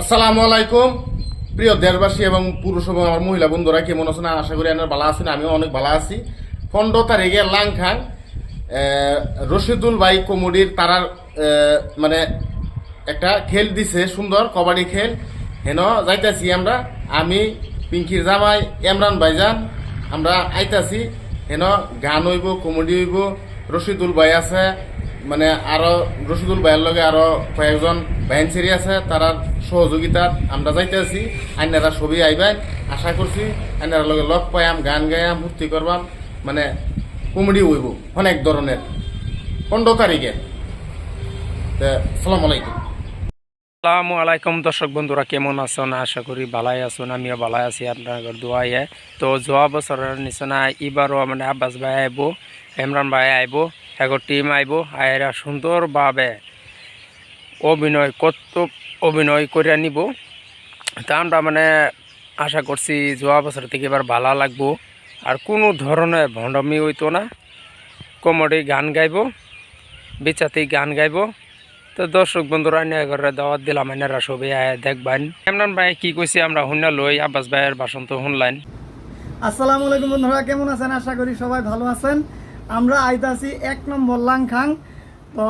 আসসালামু আলাইকুম। প্রিয় দেশবাসী এবং পুরুষ এবং আমার মহিলা বন্ধুরা, কেমন আছেন? আশা করি আপনার ভালো আছেন, আমিও অনেক ভালো আছি। পনেরো তারিখে লাংখাং রশিদুল ভাই কমুডির তারার মানে একটা খেল দিছে, সুন্দর কবাডি খেল। হেন যাইতাছি আমরা, আমি, পিঙ্কির জামাই, ইমরান ভাইজান, আমরা আইতাছি। হেন গান হইব, কমেডি হইব, রশিদুল ভাই আছে মানে আরও রশিদুল ভাইয়ের লগে আরও কয়েকজন বাইনসেরি আছে তারা সহযোগিতার আমরা যাইতেছি আইনারা ছবি আইবেন আশা করছি আইনারা লগে লগ পাইয়াম, গান গাইয়াম, ফুর্তি করবাম। মানে কমেডি হইব, অনেক ধরনের। পনেরো তারিখে। সালাম আলাইকুম। আসসালামু আলাইকুম দর্শক বন্ধুরা, কেমন আছেন? আশা করি ভালাই আছেন, আমিও ভালাই আছি আপনাদের দোয়াইয়ে তো যোৱা বছরের নিচিনা এবারও মানে আব্বাস ভাই আইব, ইমরান ভাই আইব। এগো টিম আইব, আইরা সুন্দরভাবে অভিনয়, কত অভিনয় করে নিব। তা আমরা মানে আশা করছি যোৱা বছর থেকে এবার ভালো লাগবো। আর কোনো ধরনের ভণ্ডমি হইতো না। কমেডি গান গাইব বেচাতেই গান গাইব। তো দর্শক বন্ধুরা ঘরে দাওয়াত দিলাম, এনারা সবাই আয় দেখবেন। ইমরান ভাই, কি কইছে আমরা শুনে লই, আব্বাস ভাইয়ের ভাষণ তো শুনলেন। আসসালামু আলাইকুম বন্ধুরা, কেমন আছেন? আশা করি সবাই ভালো আছেন। আমরা আইতাছি এক নম্বর লাংখাং। তো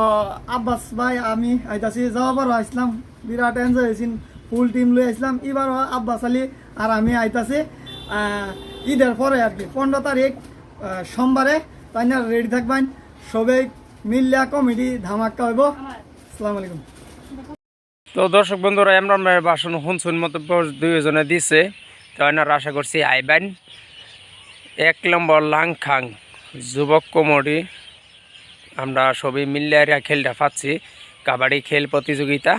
আব্বাস ভাই, আমি আইতাছি যাওয়াবারও আসলাম, বিরাট এনজয় হয়েছিল ফুল টিম লই আসলাম। এবারও আব্বাস আলী আর আমি আইতাছি ঈদের পরে আর কি, পনেরো তারিখ সোমবারে। তাই না রেডি থাকবেন, সবাই মিল্লা কমিটি ধামাক্কা হইব। আসসালামু আলাইকুম। তো দর্শক বন্ধুরা, ইমরান ভাইয়ের ভাষণ শুনছুন মতো দুইজনে দিছে। তো আশা করছি আইবেন। এক নম্বর লাংখাং। যুবক কমডি, আমরা সবই আর খেলটা পাচ্ছি, কাবাডি খেল প্রতিযোগিতা।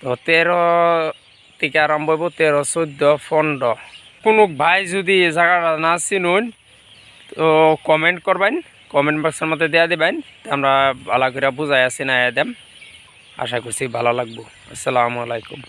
তো তেরো থেকে আরম্ভ হইব, তেরো, চোদ্দ, পনেরো। কোনো ভাই যদি জায়গাটা না চিনুন, তো কমেন্ট করবেন কমেন্ট বক্সের মধ্যে দেওয়া দেবেন আমরা ভালো করে বুঝাই আছি না দেম। আশা করছি ভালো লাগবো। আসসালামু আলাইকুম।